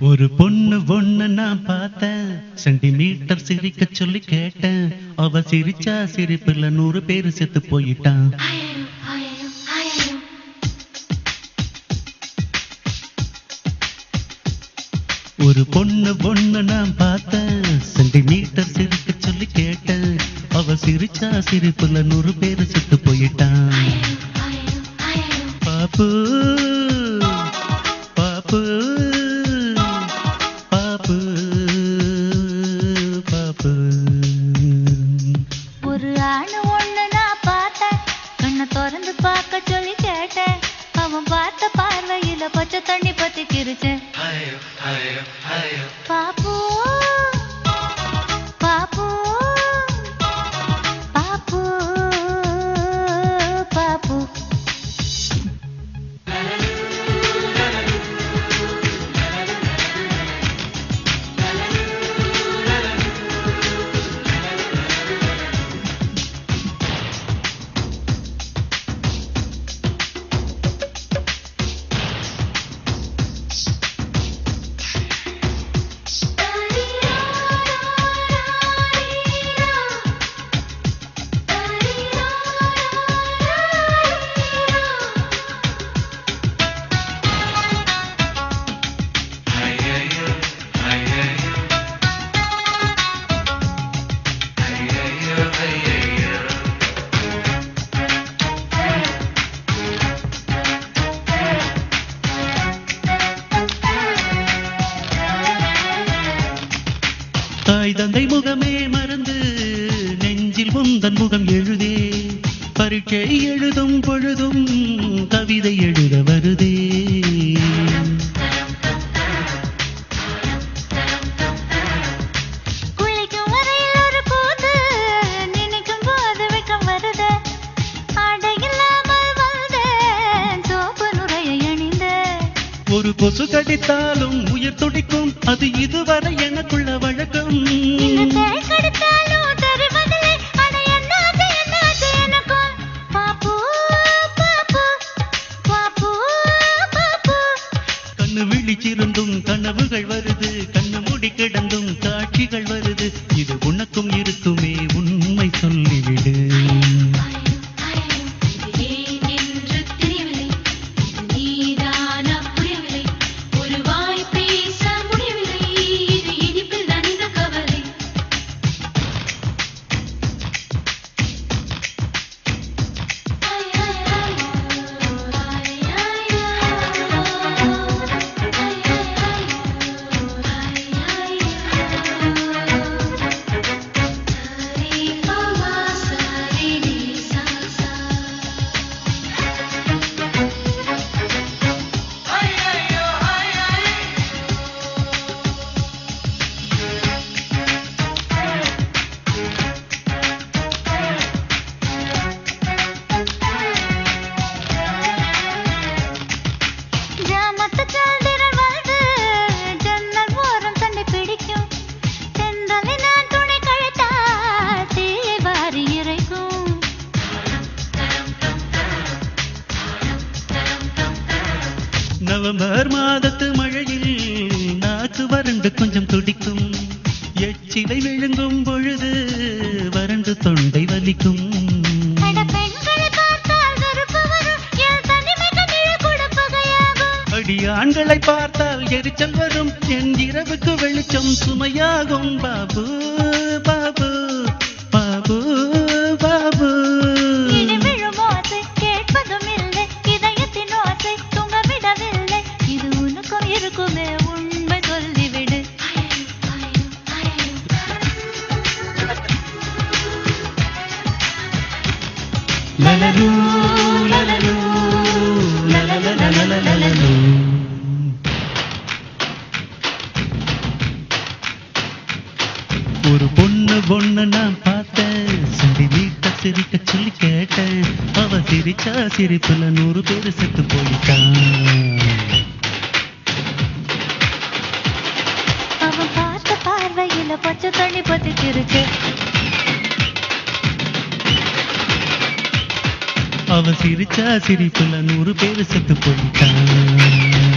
ஒரு பொண்ணு ஒண்ணு நான் பார்த்தேன். சென்டிமீட்டர் சிரிக்க சொல்லி கேட்டேன். அவ சிரிச்சா சிரிப்புல நூறு பேரு செத்து போயிட்டான். ஒரு பொண்ணு ஒண்ணு நான் பார்த்தேன். சென்டிமீட்டர் சிரிக்க சொல்லி கேட்டேன். அவ சிரிச்சா சிரிப்புல நூறு பேரு செத்து போயிட்டான். பாப்பு தாய் தந்தை முகமே மறந்து நெஞ்சில் உந்தன் முகம் எழுதே பரீட்சை எழுதும் பொழுதும் கவிதை எழுத வருதே. கொசு கடித்தாலும் உயிர் துடிக்கும். அது இதுவரை எனக்குள்ள வழக்கம். கண்ணு விழிச்சிருந்தும் கனவுகள் வருது. கண்ணு மூடி கிடந்தும் காட்சிகள் வருது. இது உனக்கும் இருக்குமே உண்மை நவம்பர் மாதத்து மழையில் நாக்கு வறண்டு கொஞ்சம் துடிக்கும். எச்சிலை விழுங்கும் பொழுது வறண்டு தொண்டை வலிக்கும். அட பெண்களை பார்த்தால் எரிச்சல் வரும். என் இரவுக்கு வெளிச்சம் சுமையாகும். பாபு பாபு. ஒரு பொண்ணு பொண்ணு நான் பார்த்தேன். சரி வீட்டை சிரிக்க சொல்லி கேட்டேன். அவ சிரிச்சா சிரிப்புல நூறு பேர் செத்து போயிட்டான். அவன் பார்த்த பார்வையில பச்சை தண்ணி பத்தி சிரிச்சேன் அவ சிரிச்சா சிரிப்புல நூறு பேர் செத்து போயிட்டான்